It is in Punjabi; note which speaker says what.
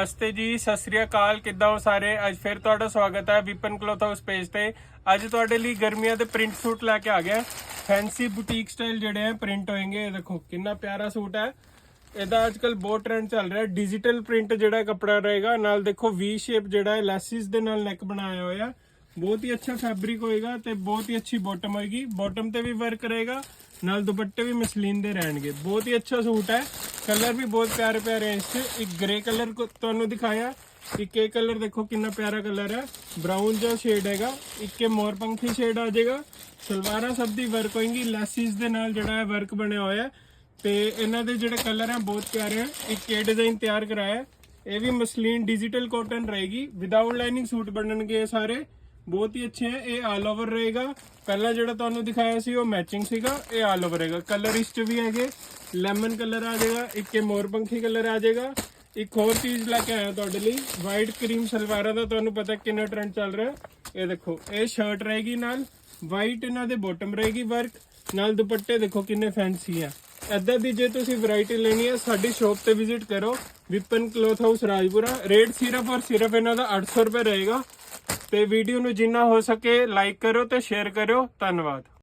Speaker 1: ਨਮਸਤੇ ਜੀ, ਸਤਿ ਸ੍ਰੀ ਅਕਾਲ, ਕਿੱਦਾਂ ਹੋ ਸਾਰੇ? ਅੱਜ ਫਿਰ ਤੁਹਾਡਾ ਸਵਾਗਤ ਹੈ ਵਿਪਨ ਕਲੋਥ ਹਾਊਸ ਪੇਜ ਤੇ। ਅੱਜ ਤੁਹਾਡੇ ਲਈ ਗਰਮੀਆਂ ਦੇ ਪ੍ਰਿੰਟ ਸੂਟ ਲੈ ਕੇ ਆ ਗਿਆ। ਫੈਂਸੀ ਬੁਟੀਕ ਸਟਾਈਲ ਜਿਹੜੇ ਹੈ ਪ੍ਰਿੰਟ ਹੋਣਗੇ ਇਹ ਦੇਖੋ, ਕਿੰਨਾ ਪਿਆਰਾ ਸੂਟ ਹੈ। ਇਹਦਾ ਅੱਜਕੱਲ ਬਹੁਤ ਟ੍ਰੈਂਡ ਚੱਲ ਰਿਹਾ। ਡਿਜੀਟਲ ਪ੍ਰਿੰਟ ਜਿਹੜਾ ਕੱਪੜਾ ਰਹੇਗਾ, ਨਾਲ ਦੇਖੋ ਵੀ ਸ਼ੇਪ ਜਿਹੜਾ ਹੈ ਲੈਸਿਸ ਦੇ ਨਾਲ ਨੈਕ ਬਣਾਇਆ ਹੋਇਆ। ਬਹੁਤ ਹੀ ਅੱਛਾ ਫੈਬਰਿਕ ਹੋਏਗਾ ਤੇ ਬਹੁਤ ਹੀ ਅੱਛੀ ਬਾਟਮ ਹੋਏਗੀ। ਬਾਟਮ ਤੇ ਵੀ ਵਰਕ ਰਹੇਗਾ, ਨਾਲ ਦੁਪੱਟੇ ਵੀ ਮਸਲੀਨ ਦੇ ਰਹਿਣਗੇ। ਬਹੁਤ ਹੀ ਅੱਛਾ ਸੂਟ ਹੈ। ਕਲਰ ਵੀ ਬਹੁਤ ਪਿਆਰੇ ਪਿਆਰੇ ਹੈ ਇਸ 'ਚ। ਇੱਕ ਗ੍ਰੇ ਕਲਰ ਤੁਹਾਨੂੰ ਦਿਖਾਇਆ। ਇੱਕ ਇਹ ਕਲਰ ਦੇਖੋ ਕਿੰਨਾ ਪਿਆਰਾ ਕਲਰ ਹੈ। ਬ੍ਰਾਊਨ ਜਿਹਾ ਸ਼ੇਡ ਹੈਗਾ। ਇੱਕ ਇਹ ਮੋਰਪੰਖੀ ਸ਼ੇਡ ਆ ਜਾਏਗਾ। ਸਲਵਾਰਾਂ ਸਭ ਦੀ ਵਰਕ ਹੋਏਗੀ। ਲੈਸਿਸ ਦੇ ਨਾਲ ਜਿਹੜਾ ਹੈ ਵਰਕ ਬਣਿਆ ਹੋਇਆ ਹੈ। ਤੇ ਇਹਨਾਂ ਦੇ ਜਿਹੜੇ ਕਲਰ ਹੈ ਬਹੁਤ ਪਿਆਰੇ ਹੈ। ਇੱਕ ਇਹ ਡਿਜ਼ਾਈਨ ਤਿਆਰ ਕਰਾਇਆ ਇਹ ਵੀ ਮਸਲੀਨ ਡਿਜੀਟਲ ਕਾਟਨ ਰਹੇਗੀ। ਵਿਦਆਊਟ ਲਾਈਨਿੰਗ ਸੂਟ ਬਣਨਗੇ ਇਹ ਸਾਰੇ। ਬਹੁਤ ਹੀ ਅੱਛੇ ਹੈ ਇਹ ਆਲ ਓਵਰ ਰਹੇਗਾ। ਪਹਿਲਾਂ ਜਿਹੜਾ ਤੁਹਾਨੂੰ ਦਿਖਾਇਆ ਸੀ, ਉਹ ਮੈਚਿੰਗ ਸੀਗਾ, ਇਹ ਆਲ ਓਵਰ ਰਹੇਗਾ। ਕਲਰ ਇਸ ਚ ਵੀ ਹੈਗੇ ਲੈਮਨ ਕਲਰ ਆ ਜਾਏਗਾ, ਇੱਕ ਇਹ ਮੋਰਪੰਖੀ ਕਲਰ ਆ ਜਾਏਗਾ। ਇੱਕ ਹੋਰ ਚੀਜ਼ ਲੈ ਕੇ ਆਇਆ ਤੁਹਾਡੇ ਲਈ ਵਾਈਟ ਕਰੀਮ ਸਲਵਾਰਾਂ ਦਾ ਤੁਹਾਨੂੰ ਪਤਾ ਕਿੰਨਾ ਟ੍ਰੈਂਡ ਚੱਲ ਰਿਹਾ। ਇਹ ਦੇਖੋ, ਇਹ ਸ਼ਰਟ ਰਹੇਗੀ ਨਾਲ ਵਾਈਟ ਇਹਨਾਂ ਦੇ ਬਾਟਮ ਰਹੇਗੀ ਵਰਕ ਨਾਲ ਦੁਪੱਟੇ ਦੇਖੋ ਕਿੰਨੇ ਫੈਂਸੀ ਆ। ਏਦਾਂ ਦੀ ਜੇ ਤੁਸੀਂ ਵੈਰਾਈਟੀ ਲੈਣੀ ਹੈ ਸਾਡੀ ਸ਼ਾਪ ਤੇ ਵਿਜ਼ਿਟ ਕਰੋ, Vipan cloth house Rajpura. Rate ਸਿਰਫ ਔਰ ਸਿਰਫ ਇਹਨਾਂ ਦਾ 800 ਰੁਪਏ ਰਹੇਗਾ। ਤੇ ਵੀਡੀਓ ਨੂੰ ਜਿੰਨਾ ਹੋ ਸਕੇ ਲਾਈਕ ਕਰੋ ਤੇ ਸ਼ੇਅਰ ਕਰਿਓ। ਧੰਨਵਾਦ।